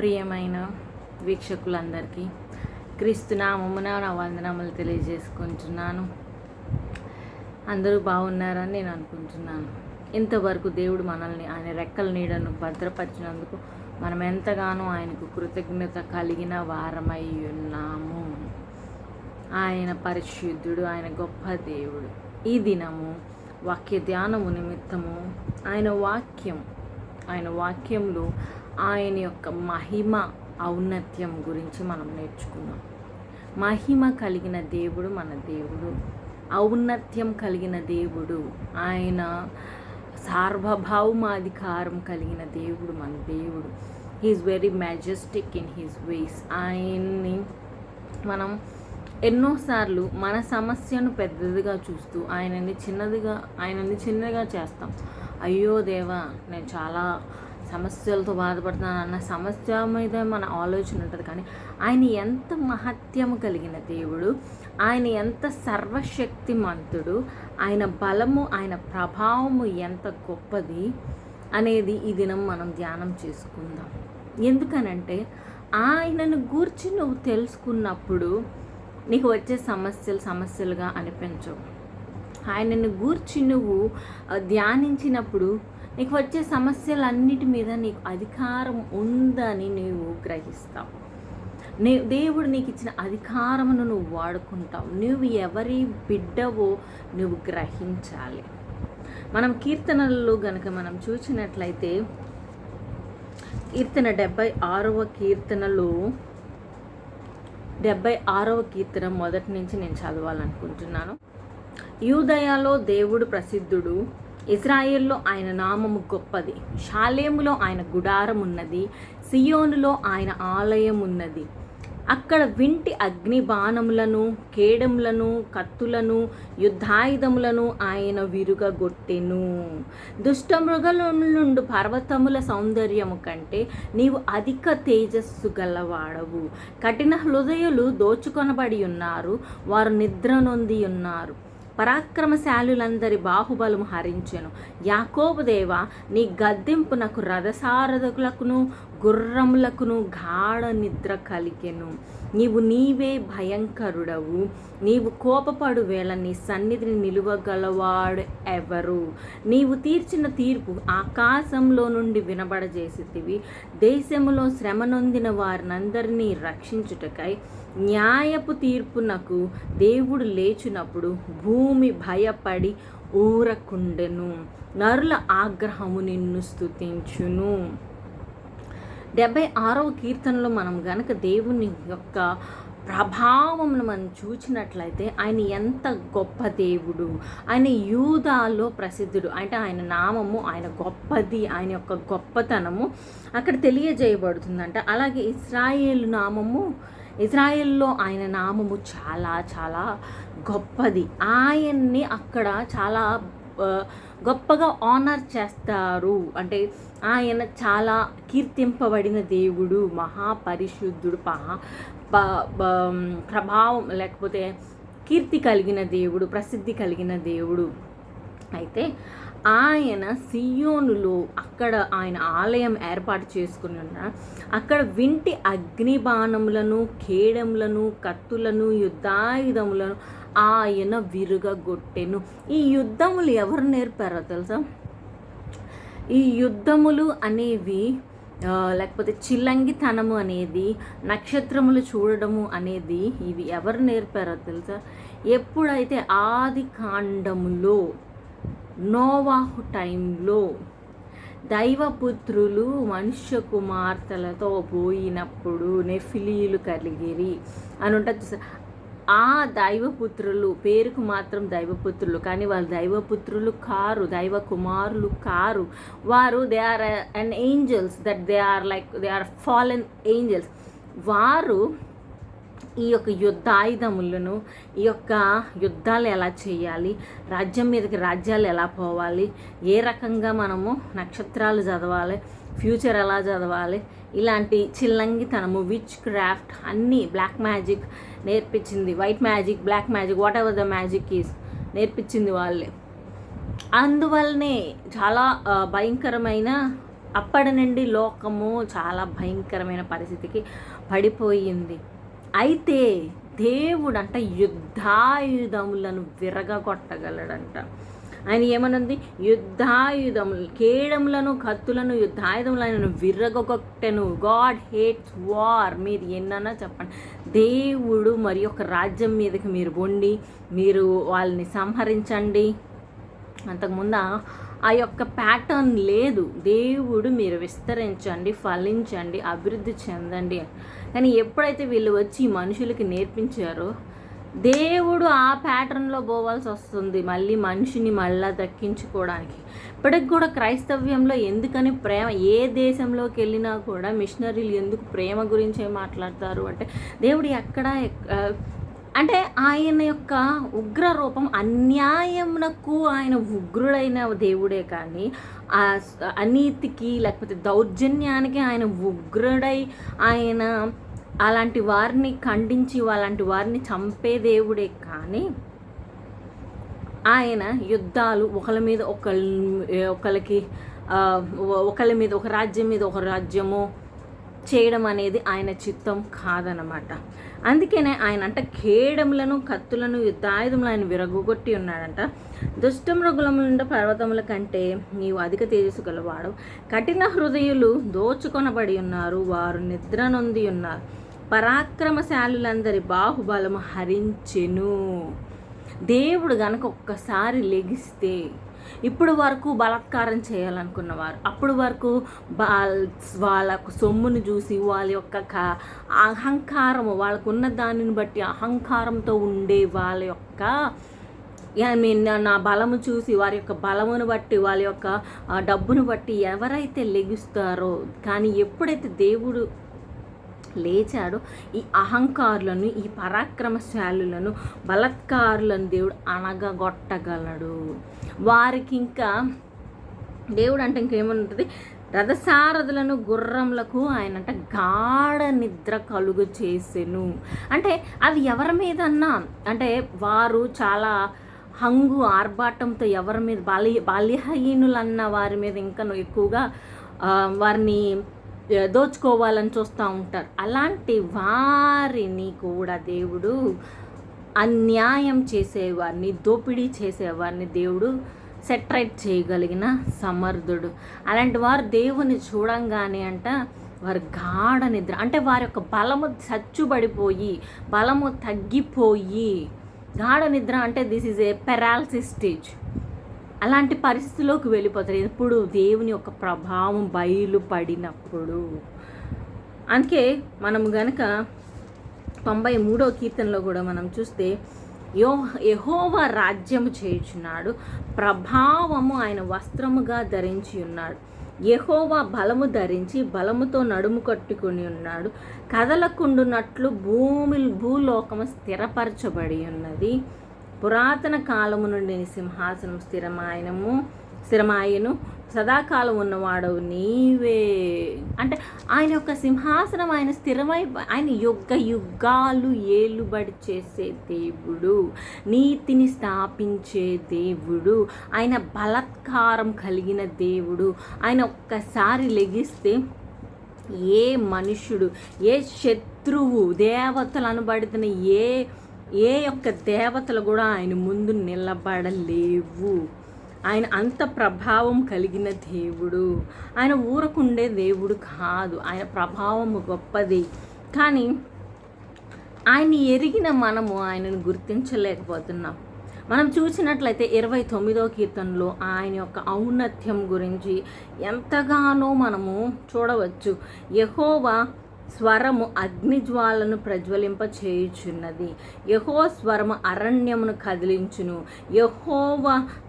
ప్రియమైన వీక్షకులందరికీ క్రీస్తునామమున నా వందనములు తెలియజేసుకుంటున్నాను. అందరూ బాగున్నారని నేను అనుకుంటున్నాను. ఇంతవరకు దేవుడు మనల్ని ఆయన రెక్కల నీడను భద్రపరిచినందుకు మనం ఎంతగానో ఆయనకు కృతజ్ఞత కలిగిన వారమై ఉన్నాము. ఆయన పరిశుద్ధుడు ఆయన గొప్ప దేవుడు. ఈ దినము వాక్య ధ్యానము నిమిత్తము ఆయన వాక్యం ఆయన వాక్యంలో ఆయన యొక్క మహిమ ఔన్నత్యం గురించి మనం నేర్చుకున్నాం. మహిమ కలిగిన దేవుడు మన దేవుడు. ఔన్నత్యం కలిగిన దేవుడు ఆయన. సార్వభౌమాధికారం కలిగిన దేవుడు మన దేవుడు. He is very majestic in his ways ఆయన్ని మనం ఎన్నోసార్లు మన సమస్యను పెద్దదిగా చూస్తూ ఆయనని చిన్నదిగా ఆయనని చిన్నగా చేస్తాం. అయ్యో దేవా నేను చాలా సమస్యలతో బాధపడుతున్నాను అన్న సమస్య మీద మన ఆలోచన ఉంటుంది. కానీ ఆయన ఎంత మహత్యము కలిగిన దేవుడు ఆయన ఎంత సర్వశక్తిమంతుడు ఆయన బలము ఆయన ప్రభావము ఎంత గొప్పది అనేది ఈ దినం మనం ధ్యానం చేసుకుందాం. ఎందుకనంటే ఆయనను గూర్చి నువ్వు తెలుసుకున్నప్పుడు నీకు వచ్చే సమస్యలు సమస్యలుగా అనిపించవు. ఆయనను గూర్చి నువ్వు ధ్యానించినప్పుడు నీకు వచ్చే సమస్యలన్నిటి మీద నీకు అధికారం ఉందని నీవు గ్రహిస్తావు. నీ దేవుడు నీకు ఇచ్చిన అధికారమును నువ్వు వాడుకుంటావు. నువ్వు ఎవరి బిడ్డవో నువ్వు గ్రహించాలి. మనం కీర్తనలలో గనుక మనం చూసినట్లయితే కీర్తన డెబ్బై ఆరవ కీర్తనలో డెబ్బై ఆరవ కీర్తన మొదటి నుంచి నేను చదవాలనుకుంటున్నాను. యూదయాలో దేవుడు ప్రసిద్ధుడు ఇజ్రాయిల్లో ఆయన నామము గొప్పది. షాలేములో ఆయన గుడారం ఉన్నది సియోనులో ఆయన ఆలయం ఉన్నది అక్కడ వింటి అగ్ని బాణములను కేడములను కత్తులను యుద్ధాయుధములను ఆయన విరుగగొట్టెను. దుష్టమృగల నుండి పర్వతముల సౌందర్యము కంటే నీవు అధిక తేజస్సు గలవాడవు. కఠిన హృదయులు దోచుకొనబడి ఉన్నారు. వారు నిద్ర నొంది ఉన్నారు. పరాక్రమశాలులందరి బాహుబలము హరించెను. యాకోబు దేవ నీ గద్దెంపునకు రథసారథులకును గుర్రములకును గాఢ నిద్ర కలిగెను. నీవు నీవే భయంకరుడవు. నీవు కోపపడు వేళ నీ సన్నిధిని నిలువగలవాడు ఎవరు? నీవు తీర్చిన తీర్పు ఆకాశంలో నుండి వినబడజేసితివి. దేశములో శ్రమ నొందిన వారినందరినీ రక్షించుటకై న్యాయపు తీర్పునకు దేవుడు లేచినప్పుడు భూమి భయపడి ఊరకుండెను. నరుల ఆగ్రహము నిన్ను స్తుతించును. డెబ్బై ఆరవ కీర్తనలో మనం గనక దేవుని యొక్క ప్రభావంను మనం చూచినట్లయితే ఆయన ఎంత గొప్ప దేవుడు. ఆయన యూదాలో ప్రసిద్ధుడు. అంటే ఆయన నామము ఆయన గొప్పది ఆయన యొక్క గొప్పతనము అక్కడ తెలియజేయబడుతుందంట. అలాగే ఇస్రాయేల్ నామము ఇజ్రాయెల్లో ఆయన నామము చాలా చాలా గొప్పది. ఆయన్ని అక్కడ చాలా గొప్పగా ఆనర్ చేస్తారు. అంటే ఆయన చాలా కీర్తింపబడిన దేవుడు మహాపరిశుద్ధుడు మహా ప్రభావం లేకపోతే కీర్తి కలిగిన దేవుడు ప్రసిద్ధి కలిగిన దేవుడు. అయితే ఆయన సియోనులో అక్కడ ఆయన ఆలయం ఏర్పాటు చేసుకుని ఉన్న అక్కడ వింటి అగ్ని బాణములను కేడములను కత్తులను యుద్ధాయుధములను ఆయన విరుగగొట్టెను. ఈ యుద్ధములు ఎవరు నేర్పారో తెలుసా? ఈ యుద్ధములు అనేవి లేకపోతే చిల్లంగితనము అనేది నక్షత్రములు చూడడము అనేది ఇవి ఎవరు నేర్పారో తెలుసా? ఎప్పుడైతే ఆది కాండములో నోవాహు టైంలో దైవపుత్రులు మనుష్య కుమార్తెలతో పోయినప్పుడు నెఫిలీలు కలిగిరి అని ఉంటుంది చూసా. ఆ దైవపుత్రులు పేరుకు మాత్రం దైవపుత్రులు కానీ వాళ్ళు దైవపుత్రులు కారు దైవ కుమారులు కారు. వారు they are and angels that they are like they are fallen angels వారు ఈ యొక్క యుద్ధాయుధములను ఈ యొక్క యుద్ధాలు ఎలా చేయాలి రాజ్యం మీదకి రాజ్యాలు ఎలా పోవాలి ఏ రకంగా మనము నక్షత్రాలు చదవాలి ఫ్యూచర్ ఎలా చదవాలి ఇలాంటి చిల్లంగితనము విచ్ క్రాఫ్ట్ అన్నీ బ్లాక్ మ్యాజిక్ నేర్పించింది white magic black magic whatever the magic is నేర్పించింది వాళ్ళే. అందువల్లనే చాలా భయంకరమైన అప్పటి నుండి లోకము చాలా భయంకరమైన పరిస్థితికి పడిపోయింది. అయితే దేవుడు అంట యుద్ధాయుధములను విరగగొట్టగలడంట. ఆయన ఏమనుంది? యుద్ధాయుధములు కేడములను కత్తులను యుద్ధాయుధములు ఆయన విర్రగొట్టెను గాడ్ హేట్స్ వార్ మీరు ఎన్నన్నా చెప్పండి. దేవుడు మరి ఒక రాజ్యం మీదకి మీరు వండి మీరు వాళ్ళని సంహరించండి. అంతకుముందు ఆ- యొక్క ప్యాటర్న్ లేదు. దేవుడు మీరు విస్తరించండి ఫలించండి అభివృద్ధి చెందండి. కానీ ఎప్పుడైతే వీళ్ళు వచ్చి మనుషులకి నేర్పించారో దేవుడు ఆ ప్యాటర్న్లో పోవాల్సి వస్తుంది మళ్ళీ మనిషిని మళ్ళా దక్కించుకోవడానికి. ఇప్పటికి కూడా క్రైస్తవ్యంలో ఎందుకని ప్రేమ ఏ దేశంలోకి వెళ్ళినా కూడా మిషనరీలు ఎందుకు ప్రేమ గురించే మాట్లాడతారు అంటే దేవుడు ఎక్కడ అంటే ఆయన యొక్క ఉగ్ర రూపం అన్యాయమునకు ఆయన ఉగ్రుడైన దేవుడే కానీ ఆ అనీతికి లేకపోతే దౌర్జన్యానికి ఆయన ఉగ్రుడై ఆయన అలాంటి వారిని ఖండించి అలాంటి వారిని చంపే దేవుడే కానీ ఆయన యుద్ధాలు ఒకళ్ళ మీద ఒకళ్ళ ఒకళ్ళకి ఒకళ్ళ మీద ఒక రాజ్యం మీద ఒక రాజ్యము చేయడం అనేది ఆయన చిత్తం కాదనమాట అందుకనే ఆయన అంట ఖేడములను కత్తులను యుద్ధాయుధములు ఆయన విరగొట్టి ఉన్నాడంట. దుష్టమృగులము నుండి పర్వతముల కంటే నీవు అధిక తేజస్సు గలవాడు కఠిన హృదయులు దోచుకొనబడి ఉన్నారు వారు నిద్ర నొంది ఉన్నారు. పరాక్రమశాలులందరి బాహుబలము హరించెను. దేవుడు గనక ఒక్కసారి లెగిస్తే ఇప్పుడు వరకు బలాత్కారం చేయాలనుకున్నవారు. అప్పుడు వరకు వాళ్ళ సొమ్మును చూసి వాళ్ళ యొక్క క- అహంకారము వాళ్ళకున్న దానిని బట్టి అహంకారంతో ఉండే వాళ్ళ యొక్క ఐ మీన్ నా బలము చూసి వారి యొక్క బలమును బట్టి వాళ్ళ యొక్క డబ్బును బట్టి ఎవరైతే లెగుస్తారో కానీ ఎప్పుడైతే దేవుడు లేచాడో. ఈ అహంకారులను ఈ పరాక్రమశాలులను బలత్కారులను దేవుడు అనగగొట్టగలడు వారికి ఇంకా దేవుడు అంటే ఇంకేముంటుంది? రథసారథులను గుర్రములకు ఆయన అంటే గాఢ నిద్ర కలుగు చేసెను. అంటే అది ఎవరి మీదన్నా? అంటే వారు చాలా హంగు ఆర్భాటంతో ఎవరి మీద బాల్య బాల్యహీనులన్న వారి మీద ఇంకా ఎక్కువగా వారిని దోచుకోవాలని చూస్తూ ఉంటారు. అలాంటి వారిని కూడా దేవుడు అన్యాయం చేసేవారిని దోపిడీ చేసేవారిని దేవుడు సెటరేట్ చేయగలిగిన సమర్థుడు. అలాంటి వారు దేవుని చూడంగానే అంట వారు గాఢ నిద్ర అంటే వారి యొక్క బలము చచ్చుబడిపోయి బలము తగ్గిపోయి గాఢ నిద్ర అంటే this is a paralysis stage. అలాంటి పరిస్థితిలోకి వెళ్ళిపోతారు. ఎప్పుడు దేవుని యొక్క ప్రభావం బయలుపడినప్పుడు. అందుకే మనం గనక తొంభై మూడో కీర్తనలో కూడా మనం చూస్తే యో యహోవ రాజ్యము చేయుచున్నాడు ప్రభావము ఆయన వస్త్రముగా ధరించి ఉన్నాడు. యహోవా బలము ధరించి బలముతో నడుము కట్టుకుని ఉన్నాడు. కదలకుండునట్లు భూమి భూలోకము స్థిరపరచబడి ఉన్నది. పురాతన కాలము నుండి నీ సింహాసనం స్థిరమాయనము స్థిరమాయను. సదాకాలం ఉన్నవాడు నీవే. అంటే ఆయన యొక్క సింహాసనం ఆయన స్థిరమై ఆయన యొక్క యుగాలు ఏలుబడి చేసే దేవుడు నీతిని స్థాపించే దేవుడు ఆయన బలత్కారం కలిగిన దేవుడు ఆయన ఒక్కసారి లెగిస్తే ఏ మనుషుడు ఏ శత్రువు దేవతలు అనబడుతున్న ఏ ఏ యొక్క దేవతలు కూడా ఆయన ముందు నిలబడలేవు. ఆయన అంత ప్రభావం కలిగిన దేవుడు. ఆయన ఊరకుండే దేవుడు కాదు. ఆయన ప్రభావం గొప్పది. కానీ ఆయన్ని ఎరిగిన మనము ఆయనను గుర్తించలేకపోతున్నాం. మనం చూసినట్లయితే ఇరవై తొమ్మిదో కీర్తనలో ఆయన యొక్క ఔన్నత్యం గురించి ఎంతగానో మనము చూడవచ్చు. యహోవా స్వరము అగ్నిజ్వాలను ప్రజ్వలింప చేయుచున్నది యహో స్వరము అరణ్యమును కదిలించును. యహోవ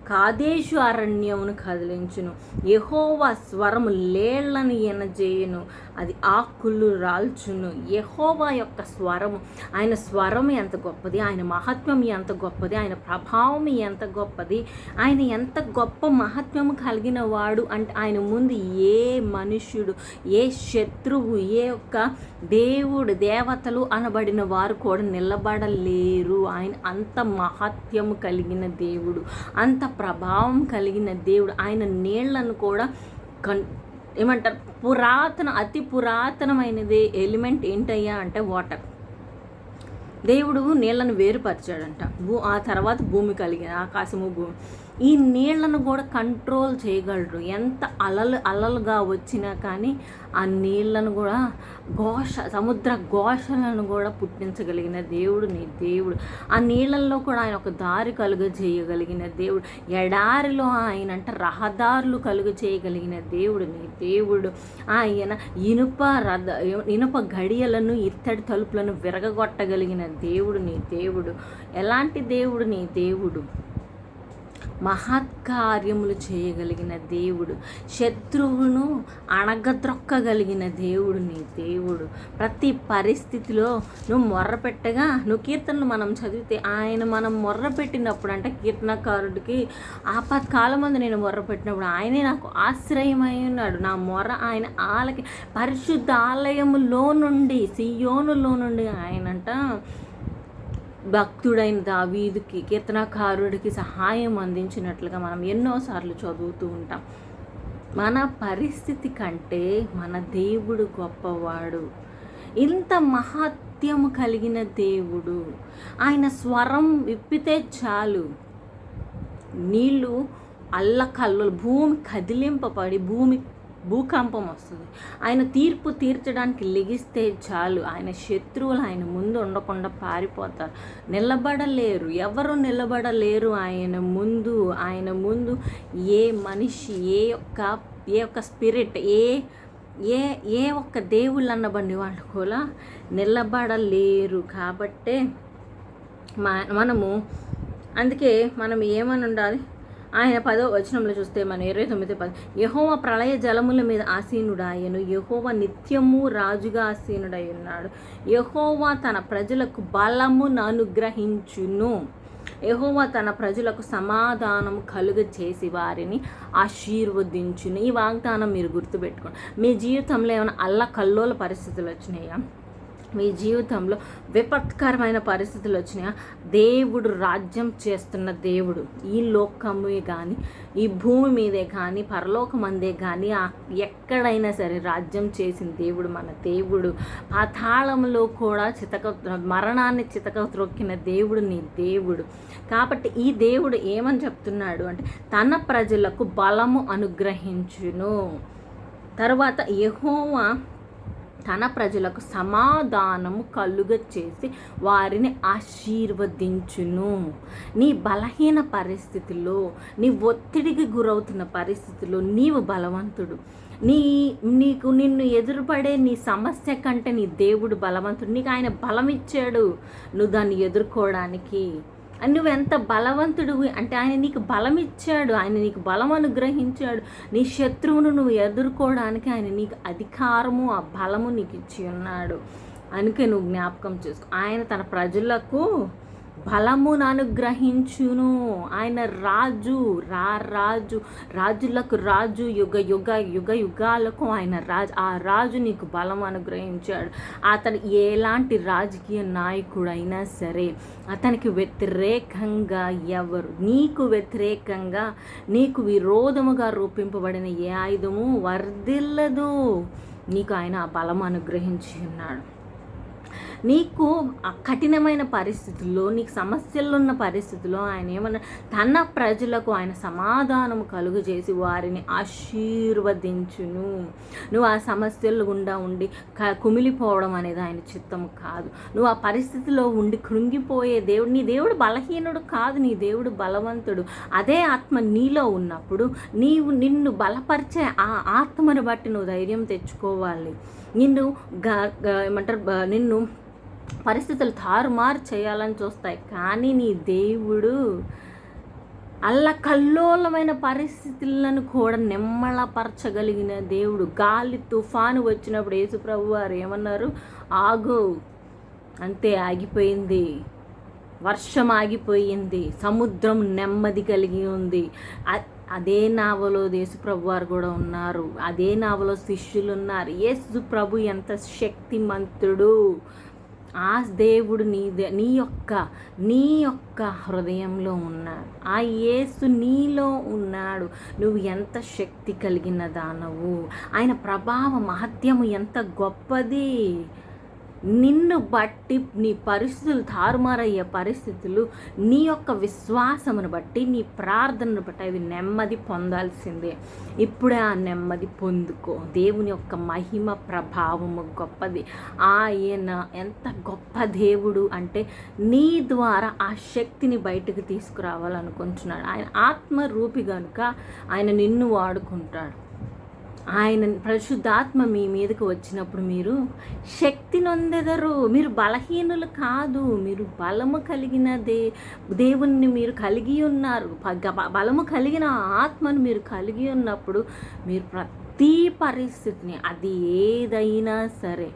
కాదేశు అరణ్యమును కదిలించును. యహోవా స్వరము లేళ్ళను ఎనజేయును. అది ఆకులు రాల్చును. యహోవా యొక్క స్వరము ఆయన స్వరం ఎంత గొప్పది? ఆయన మహత్వం ఎంత గొప్పది? ఆయన ప్రభావం ఎంత గొప్పది? ఆయన ఎంత గొప్ప మహత్వము కలిగిన వాడు అంటే ఆయన ముందు ఏ మనుష్యుడు ఏ శత్రువు ఏ యొక్క దేవుడు దేవతలు అనబడిన వారు కూడా నిలబడలేరు. ఆయన అంత మహత్యము కలిగిన దేవుడు. అంత ప్రభావం కలిగిన దేవుడు. ఆయన నీళ్ళను కూడా కన్ ఏమంటారు? పురాతన అతి పురాతనమైనది ఎలిమెంట్ ఏంటయ్యా అంటే వాటర్. దేవుడు నీళ్ళను వేరుపరిచాడంట. భూ ఆ తర్వాత భూమి కలిగిన ఆకాశము భూమి ఈ నీళ్ళను కూడా కంట్రోల్ చేయగలరు. ఎంత అలలు అలలుగా వచ్చినా కానీ ఆ నీళ్ళను కూడా ఘోష సముద్ర ఘోషలను కూడా పుట్టించగలిగిన దేవుడు నీ దేవుడు. ఆ నీళ్ళల్లో కూడా ఆయన ఒక దారి కలుగ చేయగలిగిన దేవుడు. ఎడారిలో ఆయన అంటే రహదారులు కలుగ చేయగలిగిన దేవుడు నీ దేవుడు. ఆయన ఇనుప రథ ఇనుప గడియలను ఇత్తడి తలుపులను విరగగొట్టగలిగిన దేవుడు నీ దేవుడు. ఎలాంటి దేవుడు నీ దేవుడు? మహత్కార్యములు చేయగలిగిన దేవుడు. శత్రువును అణగద్రొక్కగలిగిన దేవుడు నీ దేవుడు. ప్రతి పరిస్థితిలో నువ్వు మొర్రపెట్టగా నువ్వు కీర్తనలు మనం చదివితే ఆయన మనం మొర్రపెట్టినప్పుడు అంటే కీర్తనకారుడికి ఆపత్కాలం ముందు నేను మొర్రపెట్టినప్పుడు ఆయనే నాకు ఆశ్రయమై ఉన్నాడు. నా మొర్ర ఆయన ఆలకి పరిశుద్ధ ఆలయములో నుండి సియోనులో నుండి ఆయనంట భక్తుడైన దావీదుకి కీర్తనకారుడికి సహాయం అందించినట్లుగా మనం ఎన్నోసార్లు చదువుతూ ఉంటాం. మన పరిస్థితి కంటే మన దేవుడు గొప్పవాడు. ఇంత మహత్యము కలిగిన దేవుడు. ఆయన స్వరం విప్పితే చాలు. నీళ్ళు అల్లకల్లు భూమి కదిలింపబడి భూమి భూకంపం వస్తుంది. ఆయన తీర్పు తీర్చడానికి లెగిస్తే చాలు. ఆయన శత్రువులు ఆయన ముందు ఉండకుండా పారిపోతారు. నిలబడలేరు. ఎవరు నిలబడలేరు ఆయన ముందు. ఆయన ముందు ఏ మనిషి ఏ యొక్క ఏ యొక్క స్పిరిట్ ఏ ఏ ఏ ఒక్క దేవుళ్ళు అన్నబండి వాళ్ళు కూడా నిలబడలేరు. కాబట్టే మనము అందుకే మనం ఏమని ఉండాలి ఆయన పదో వచనంలో చూస్తే మనం ఇరవై తొమ్మిది పది యహోవ ప్రళయ జలముల మీద ఆసీనుడాయను యహోవ నిత్యము రాజుగా ఆసీనుడై ఉన్నాడు యహోవ తన ప్రజలకు బలమును అనుగ్రహించును యహోవ తన ప్రజలకు సమాధానం కలుగ చేసి వారిని ఆశీర్వదించును. ఈ వాగ్దానం మీరు గుర్తుపెట్టుకోండి. మీ జీవితంలో ఏమైనా అల్ల కల్లోల పరిస్థితులు వచ్చినాయా? మీ జీవితంలో విపత్కరమైన పరిస్థితులు వచ్చినాయా? దేవుడు రాజ్యం చేస్తున్న దేవుడు. ఈ లోకమే కానీ ఈ భూమి మీదే కానీ పరలోకమందే కానీ ఎక్కడైనా సరే రాజ్యం చేసిన దేవుడు మన దేవుడు. పాతాళంలో కూడా చితక మరణాన్ని చితక త్రొక్కిన దేవుడు నీ దేవుడు. కాబట్టి ఈ దేవుడు ఏమని చెప్తున్నాడు అంటే తన ప్రజలకు బలము అనుగ్రహించును. తర్వాత యహోవా తన ప్రజలకు సమాధానము కలుగ చేసి వారిని ఆశీర్వదించును. నీ బలహీన పరిస్థితుల్లో నీ ఒత్తిడికి గురవుతున్న పరిస్థితుల్లో నీవు బలవంతుడు. నీ నీకు నిన్ను ఎదురుపడే నీ సమస్య కంటే నీ దేవుడు బలవంతుడు. నీకు ఆయన బలం ఇచ్చాడు నువ్వు దాన్ని ఎదుర్కోవడానికి నువ్వు ఎంత బలవంతుడు? అంటే ఆయన నీకు బలం ఇచ్చాడు ఆయన నీకు బలం అనుగ్రహించాడు నీ శత్రువును నువ్వు ఎదుర్కోవడానికి ఆయన నీకు అధికారము ఆ బలము నీకు ఇచ్చి ఉన్నాడు. అందుకే నువ్వు జ్ఞాపకం చేసుకో. ఆయన తన ప్రజలకు బలమును అనుగ్రహించును. ఆయన రాజు రా రాజు రాజులకు రాజు యుగ యుగ యుగ యుగాలకు ఆయన రాజు. ఆ రాజు నీకు బలం అనుగ్రహించాడు. అతను ఎలాంటి రాజకీయ నాయకుడైనా సరే అతనికి వ్యతిరేకంగా ఎవరు నీకు వ్యతిరేకంగా నీకు విరోధముగా రూపింపబడిన ఏ ఆయుధము వర్ధిల్లదు. నీకు ఆయన ఆ బలం అనుగ్రహించి ఉన్నాడు. నీకు కఠినమైన పరిస్థితుల్లో నీకు సమస్యలు ఉన్న పరిస్థితుల్లో ఆయన ఏమన్నా తన ప్రజలకు ఆయన సమాధానం కలుగు చేసి వారిని ఆశీర్వదించును. నువ్వు ఆ సమస్యలు గుండా ఉండి కుమిలిపోవడం అనేది ఆయన చిత్తం కాదు. నువ్వు ఆ పరిస్థితిలో ఉండి కృంగిపోయే దేవుడు నీ దేవుడు బలహీనుడు కాదు నీ దేవుడు బలవంతుడు. అదే ఆత్మ నీలో ఉన్నప్పుడు నీవు నిన్ను బలపరిచే ఆ ఆత్మను బట్టి నువ్వు ధైర్యం తెచ్చుకోవాలి. నిన్ను ఏమంటారు నిన్ను పరిస్థితులు తారుమారు చేయాలని చూస్తాయి. కానీ నీ దేవుడు అల్లకల్లోలమైన పరిస్థితులను కూడా నిమ్మలపరచగలిగిన దేవుడు. గాలి తుఫాను వచ్చినప్పుడు యేసుప్రభు వారు ఏమన్నారు? ఆగు అంతే ఆగిపోయింది. వర్షం ఆగిపోయింది. సముద్రం నెమ్మది కలిగి ఉంది. అదే నావలో దేశప్రభు వారు కూడా ఉన్నారు. అదే నావలో శిష్యులు ఉన్నారు. యేసు ప్రభు ఎంత శక్తిమంతుడు. ఆ దేవుడు నీ దే- నీ యొక్క నీ యొక్క హృదయంలో ఉన్నాడు. ఆ యేసు నీలో ఉన్నాడు. నువ్వు ఎంత శక్తి కలిగిన దానవు. ఆయన ప్రభావ మహత్యము ఎంత గొప్పది. నిన్ను బట్టి నీ పరిస్థితులు తారుమారయ్యే పరిస్థితులు నీ యొక్క విశ్వాసమును బట్టి నీ ప్రార్థనను బట్టి అవి నెమ్మది పొందాల్సిందే. ఇప్పుడే ఆ నెమ్మది పొందుకో. దేవుని యొక్క మహిమ ప్రభావము గొప్పది. ఆయన ఎంత గొప్ప దేవుడు అంటే నీ ద్వారా ఆ శక్తిని బయటకు తీసుకురావాలనుకుంటున్నాడు. ఆయన ఆత్మరూపి కనుక ఆయన నిన్ను వాడుకుంటాడు. ఆయన పరిశుద్ధాత్మ మీ మీదకి వచ్చినప్పుడు మీరు శక్తి నొందెదరు. మీరు బలహీనులు కాదు. మీరు బలము కలిగిన దే దేవుణ్ణి మీరు కలిగి ఉన్నారు. ప- గ- బలము కలిగిన ఆత్మను మీరు కలిగి ఉన్నప్పుడు మీరు ప్రతి పరిస్థితిని అది ఏదైనా సరే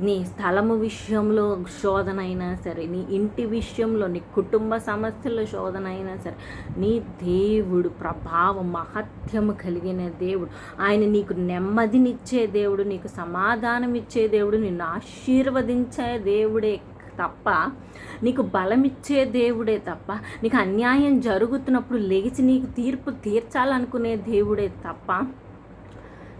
నీ స్థలము విషయంలో శోధన అయినా సరే నీ ఇంటి విషయంలో నీ కుటుంబ సమస్యల్లో శోధన అయినా సరే నీ దేవుడు ప్రభావం మహత్యము కలిగిన దేవుడు. ఆయన నీకు నెమ్మదినిచ్చే దేవుడు నీకు సమాధానం ఇచ్చే దేవుడు నిన్ను ఆశీర్వదించే దేవుడే తప్ప నీకు బలమిచ్చే దేవుడే తప్ప నీకు అన్యాయం జరుగుతున్నప్పుడు లేచి నీకు తీర్పు తీర్చాలనుకునే దేవుడే తప్ప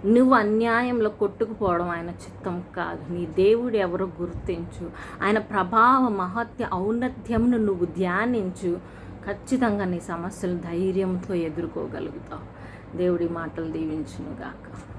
నువ్వు అన్యాయంలో కొట్టుకుపోవడం ఆయన చిత్తం కాదు. నీ దేవుడు ఎవరో గుర్తించు. ఆయన ప్రభావ మహత్య ఔన్నత్యమును నువ్వు ధ్యానించు. ఖచ్చితంగా నీ సమస్యలు ధైర్యంతో ఎదుర్కోగలుగుతావు. దేవుడి మాటలు దీవించునుగాక.